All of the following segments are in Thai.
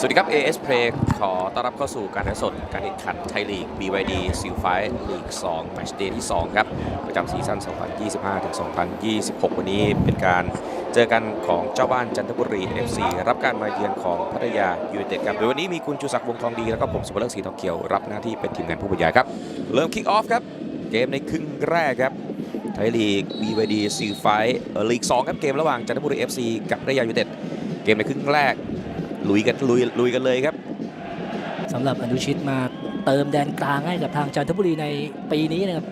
สวัสดีครับ AS Play ขอต้อนรับเข้าสู่การถ่ายสดการแข่งขันไทยลีก BYD ซิลไฟลีก2แมตช์เดย์ที่ 2 ครับ ประจำซีซั่น 2025 ถึง 2026 วันนี้เป็นการเจอกันของเจ้าบ้านจันทบุรี FC รับการมาเยือนของพัทยายูไนเต็ดครับ โดยวันนี้มีคุณชูศักดิ์วงทองดี แล้วก็ผมสุภเลิศศรีทองเขียว รับหน้าที่เป็นทีมงานผู้บรรยายครับ เริ่มคิกออฟครับ เกมในครึ่งแรกครับไทยลีก BYD ซีไฟลีก2ครับเกมระหว่างจันทบุรี FC กับพัทยายูไนเต็ดเกมในครึ่งแรก ลุยกันลุยลุยกันเลยครับสำหรับอนุชิตมาเติมแดนกลางให้กับทางจันทบุรีในปีนี้นะครับ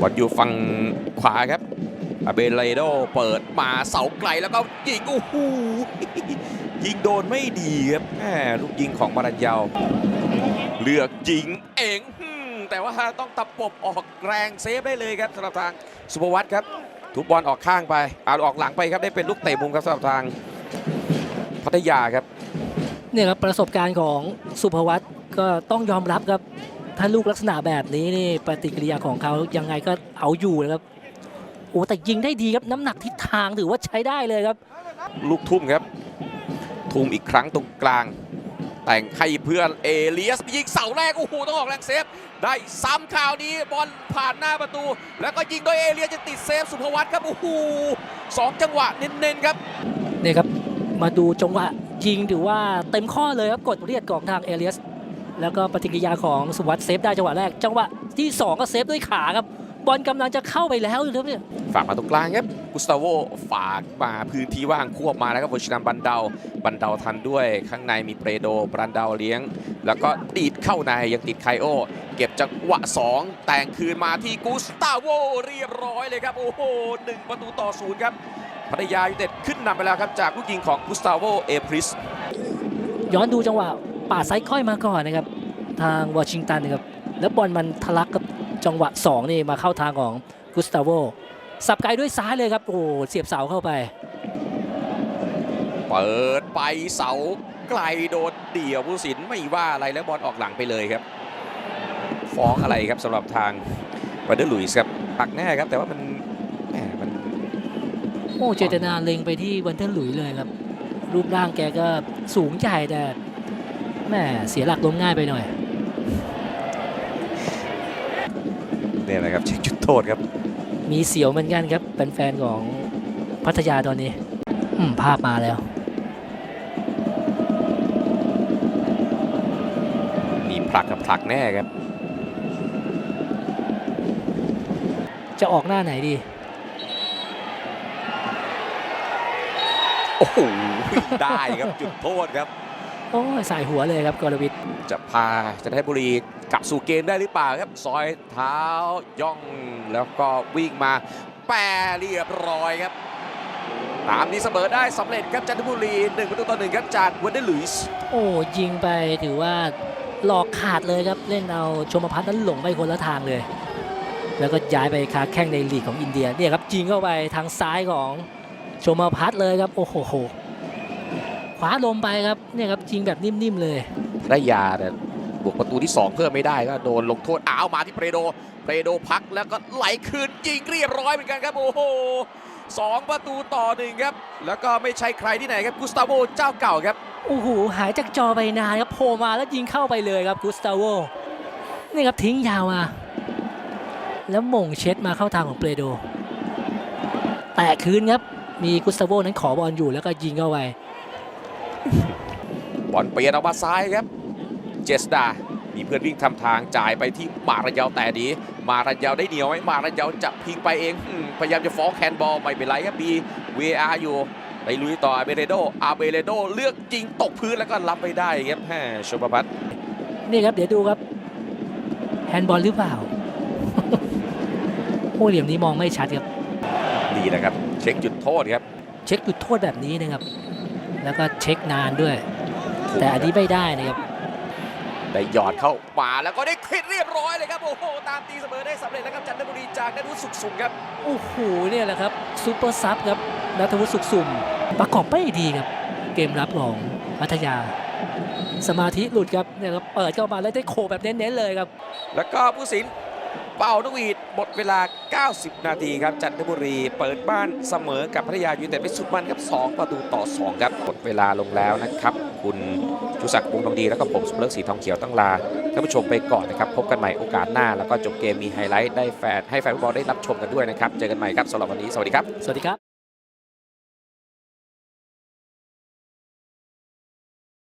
บอลอยู่ฝั่งขวาครับอาเบเลโดเปิดมาเสาไกลแล้วก็ยิงโอ้โหยิงโดนไม่ดีครับแหมลูกยิงของบารันยาวเลือกยิงเองอืมแต่ว่าต้องตะปบออกแรงเซฟได้เลยครับสำหรับทางสุภวัตครับทุบบอลออกข้างไปเอาออกหลังไปครับได้เป็นลูกเตะมุมครับสำหรับทาง พัทยาครับเนี่ยครับประสบการณ์ของสุภวัตก็ต้องยอมรับครับถ้าลูกลักษณะแบบนี้นี่ปฏิกิริยาของเขายังไงก็เอาอยู่นะครับโอ้แต่ยิงได้ดีครับน้ำหนักทิศทางถือว่าใช้ได้เลยครับ ลูกทุ่มครับ ทุ่มอีกครั้งตรงกลาง แต่งให้เพื่อนเอเลียสยิงเสาแรก โอ้โห ต้องออกแรงเซฟ ได้ซ้ำข่าวนี้บอลผ่านหน้าประตู แล้วก็ยิงโดยเอเลียสจะติดเซฟสุภวัตครับ โอ้โหสองจังหวะเน้นๆครับเนี่ยครับ มาดูจังหวะยิงถือว่าเต็มข้อเลยครับกดเรียกของทางเอเลียสแล้วก็ปฏิกิริยาของสุวัสด์เซฟได้จังหวะแรก จังหวะที่ 2 ก็เซฟด้วยขาครับ บอลกำลังจะเข้าไปแล้วครับเนี่ยฝากมาตรงกลางครับกุสตาโวฝากมาพื้นที่ว่างควบมาแล้วครับวชินัมบันเดาบันเดาทันด้วยข้างในมีเปรโดบรันเดาเลี้ยง แล้วก็ตีดเข้าในยังติดไคโอ เก็บจังหวะ 2 แต่งคืนมาที่กุสตาโวเรียบร้อยเลยครับ โอ้โหหนึ่งประตูต่อศูนย์ครับ พัทยายูไนเต็ดขึ้นนำไปแล้วครับ จากลูกยิงของกุสตาโวเอพริส ย้อนดูจังหวะป่าดไซด์ค่อยมาก่อนนะครับ ทางวอชิงตันนะครับ แล้วบอลมันทะลักกับจังหวะ2นี่มาเข้าทางของกุสตาโวสับไกลด้วยซ้ายเลยครับ โอ้โหเสียบเสาเข้าไป เปิดไปเสาไกลโดนเดี่ยวผู้สินไม่ว่าอะไรแล้วบอลออกหลังไปเลยครับ ฟ้องอะไรครับสำหรับทางวันเดอร์ลุยส์ครับปักแน่ครับแต่ว่ามันแหมมัน โอ้เจตนาเล็งไปที่วันเทอร์หลุยเลยครับ รูปร่างแกก็สูงใหญ่แต่แหม่เสียหลักล้มง่ายไปหน่อยเนี่ยนะครับเช็คจุดโทษครับ มีเสียวเหมือนกันครับเป็นแฟนๆของพัทยาตอนนี้อืมภาพมาแล้วมีผลักกับผลักแน่ครับ จะออกหน้าไหนดี โอ้โหได้ครับจุดโทษครับ โอ้ยสายหัวเลยครับกรวิทย์จะพาจันทบุรีกลับสู่เกมได้หรือเปล่าครับ ซอยเท้าย่องแล้วก็วิ่งมา แปรเรียบร้อยครับ ตามนี้เสมอได้สำเร็จครับจันทบุรี1ประตูต่อหนึ่งครับจากวันเดอร์ลุยส์โอ้ยิงไปถือว่าหลอกขาดเลยครับ เล่นเอาชมพัฒน์นั้นหลงไปคนละทางเลย แล้วก็ย้ายไปค้าแข้งในลีกของอินเดียเนี่ยครับยิงเข้าไปทางซ้ายของ ชมพัฒน์เลยครับ โอ้โหขวาลมไปครับเนี่ยครับยิงแบบนิ่ม ๆ เลยได้ยาแต่บวกประตูที่ 2 เพิ่มไม่ได้ก็โดนลงโทษอ้าวมาที่เปรโดเปรโดพักแล้วก็ไหลคืนยิงเรียบร้อยเหมือนกันครับ โอ้โหสองประตูต่อหนึ่งครับ แล้วก็ไม่ใช่ใครที่ไหนครับกุสตาโวเจ้าเก่าครับโอ้โหหายจากจอไปนานครับโผล่มาแล้วยิงเข้าไปเลยครับกุสตาโวนี่ครับทิ้งยาวมาแล้วหม่งเช็ดมาเข้าทางของเปโด แตะคืนครับ มีกุสตาโวนั้นขอบอลอยู่แล้วก็ยิงเข้าไปบอลเปลี่ยนออกมาซ้ายครับเจสดามีเพื่อนวิ่งทำทางจ่ายไปที่มาระเยาแต่ดี มาระเยาได้เหนียวไหมมาระเยาจะพิงไปเองอืมพยายามจะฟ้องแฮนด์บอลไม่เป็นไรครับมี VAR อยู่ไปลุยต่ออาเบเรโดอาเบเรโดเลือกยิงตกพื้นแล้วก็รับไม่ได้ครับแหมชมพัฒน์นี่ครับเดี๋ยวดูครับแฮนด์บอลหรือเปล่าโอ้เหลี่ยมนี้มองไม่ชัดครับ ดีนะครับ เช็คจุดโทษครับ เช็คจุดโทษแบบนี้นะครับ แล้วก็เช็คนานด้วย แต่อันนี้ไม่ได้นะครับได้หยอดเข้ามาแล้วก็ได้คลิดเรียบร้อยเลยครับโอ้โหตามตีเสมอได้สำเร็จแล้วครับจันทบุรีจากนัทวุฒิสุขสุมครับโอ้โหเนี่ยแหละครับซูเปอร์ซับครับนัทวุฒิสุขสุ่ม ประกอบไม่ดีครับ เกมรับของพัทยา สมาธิหลุดครับเนี่ยครับเปิดเข้ามาแล้วได้โคแบบเน้นๆเลยครับ แล้วก็ผู้สินเป่านกหวีด หมดเวลา 90 นาทีครับจันทบุรีเปิดบ้านเสมอกับพัทยายูไนเต็ดไปสุดมันครับ 2 ประตูต่อ 2 ครับหมดเวลาลงแล้วนะครับ คุณชูศักดิ์วงทองดี แล้วก็ผมสุภเลิกสีทองเขียวต้องลาท่านผู้ชมไปก่อนนะครับ พบกันใหม่โอกาสหน้า แล้วก็จบเกมมีไฮไลท์ได้แฟนให้แฟนฟุตบอลได้รับชมกันด้วยนะครับ เจอกันใหม่ครับสำหรับวันนี้สวัสดีครับ สวัสดีครับ